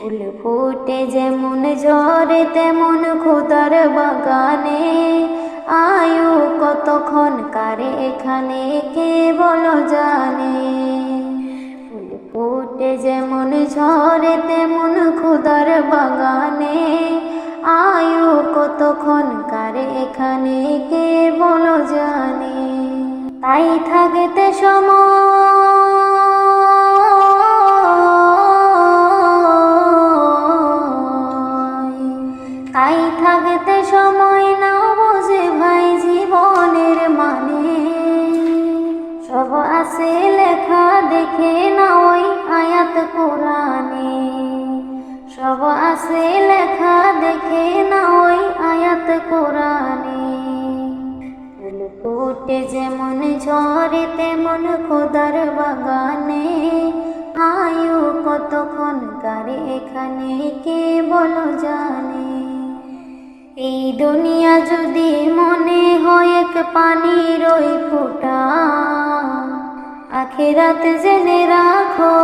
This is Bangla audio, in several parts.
ফুল ফুটে যেমন ঝরে, তেমন খোদার বাগানে। আয়ু কতক্ষণ কারে এখানে, কে বলো জানে? ফুল ফুটে যেমন ঝরে, তেমন খোদার বাগানে। আয়ু কতক্ষণ কারে এখানে, কে বলো জানে? তাই থাকতে সময় সব আছে লেখা, দেখে না ওই আয়াত কোরআনে। ফুল ফুটে যেমন ঝরে, তেমন খোদার বাগানে। আয়ু কতক্ষণ কারে এখানে, কে বলো জানে। এই দুনিয়া যদি মনে হয় এক পানির ওই ফোটা, আখেরাত জেনে রাখো।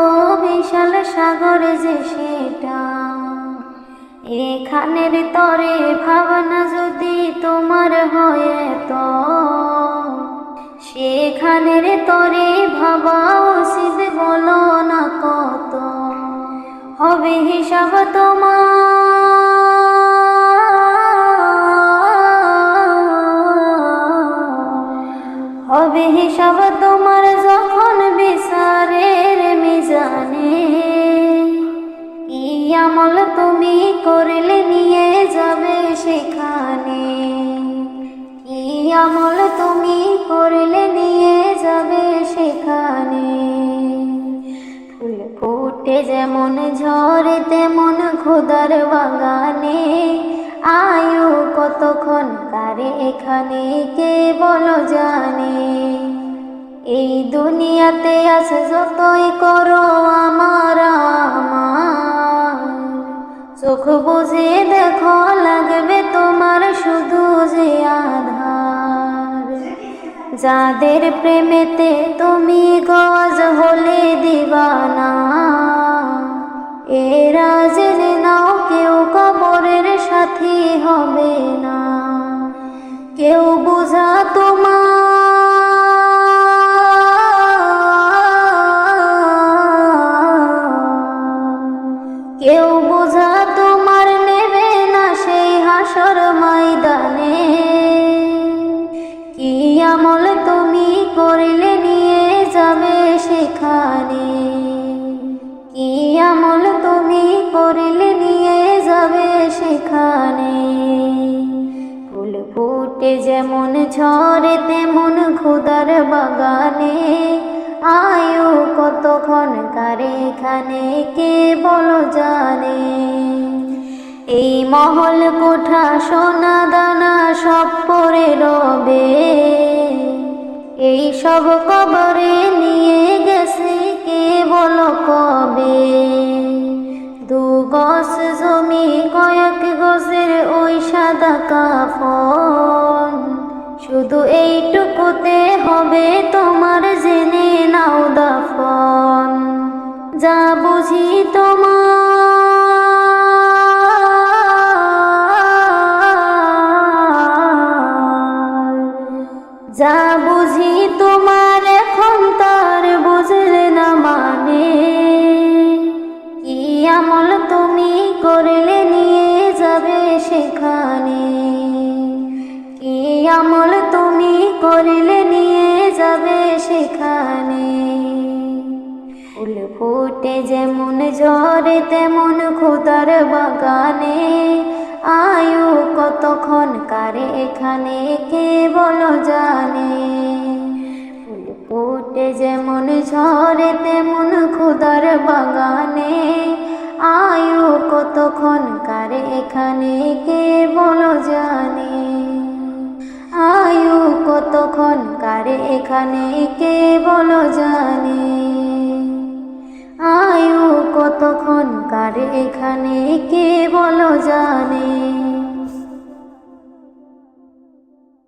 এখানের তরে ভাবনা যদি তোমার হয় তো সেখানের তরে ভাবা উচিত বলো না কত। হবে হিসাব তোমার সেখানে কি আমল তুমি করলে নিয়ে যাবে সেখানে? ফুল ফুটে যেমন ঝরে, তেমন খোদার বাগানে। আয়ু কতক্ষণ কারে এখানে কে বলো জানে। এই দুনিয়াতে আছে যতই করো আমার চোখ বুঝে দেখো লাগবে তোমার শুধু যে আধার। যাদের প্রেমেতে তুমি গজ কেউ বোঝা তোমার নেবে না সেই হাসর ময়দানে। কি আমল তুমি করলে নিয়ে যাবে সেখানে? কি আমল তুমি করলে নিয়ে যাবে সেখানে? ফুল ফুটে যেমন ঝরে তেমন খুদার বাগানে। আয়ু কতক্ষণ কারে এখানে কে বলো জানে? এই মহল কোঠা, সোনা দানা সব পরে রবে। এই সব কবরে নিয়ে গেছে কে বলো কবে? দু গছ জমি, কয়েক গছের ওই সাদা কাফন। শুধু এইটুকুতে হবে তোমার যা বুঝি তোমার। যা বুঝি তোমার এখন তার বুঝলে না মানে। কি আমল তুমি করলে নিয়ে যাবে সেখানে? কি আমল তুমি করলে নিয়ে যাবে সেখানে? ফুটে যেমন ঝরে তেমন খোদার বাগানে। আয়ু কতক্ষণ কারে এখানে, কে বলো জানে? ফুটে যেমন ঝরে তেমন খোদার বাগানে। আয়ু কতক্ষণ কারে এখানে, কে বলো জানে? আয়ু কতক্ষণ কারে এখানে, কে বলো জানে? কতক্ষণ কারে এখানে কে বলো জানে?